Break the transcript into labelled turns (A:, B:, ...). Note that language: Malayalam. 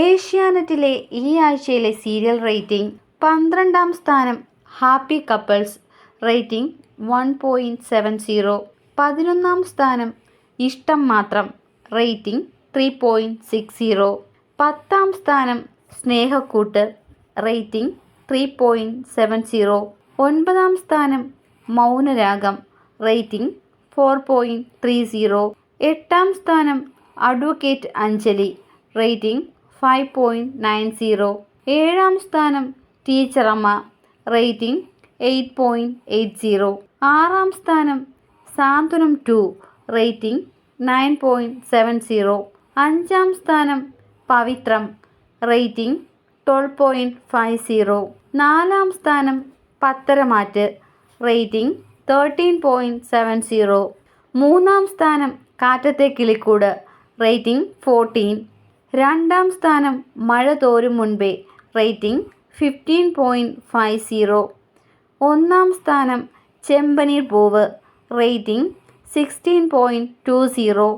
A: ഏഷ്യാനെറ്റിലെ ഈ ആഴ്ചയിലെ സീരിയൽ റേറ്റിംഗ് പന്ത്രണ്ടാം സ്ഥാനം happy couples rating one point seven zero. പതിനൊന്നാം സ്ഥാനം Ishtam Mathram rating three point six zero. പത്താം സ്ഥാനം Snehakkoottu rating three point seven zero. ഒൻപതാം സ്ഥാനം Mounaragam rating four point three zero. എട്ടാം സ്ഥാനം advocate Anjali rating five point nine zero ഏഴാം സ്ഥാനം Teacheramma rating eight point eight zero ആറാം സ്ഥാനം Santhwanam two rating nine point seven zero അഞ്ചാം സ്ഥാനം Pavithram. Rating twelve point five zero നാലാം സ്ഥാനം Patharamattu. Rating thirteen point seven zero മൂന്നാം സ്ഥാനം കാറ്റത്തെ കിളിക്കൂട്. റേറ്റിംഗ് ഫോർട്ടീൻ രണ്ടാം സ്ഥാനം Mazha Thorum Munpe rating fifteen point five zero ഒന്നാം സ്ഥാനം Chembaneer Poovu rating sixteen point two zero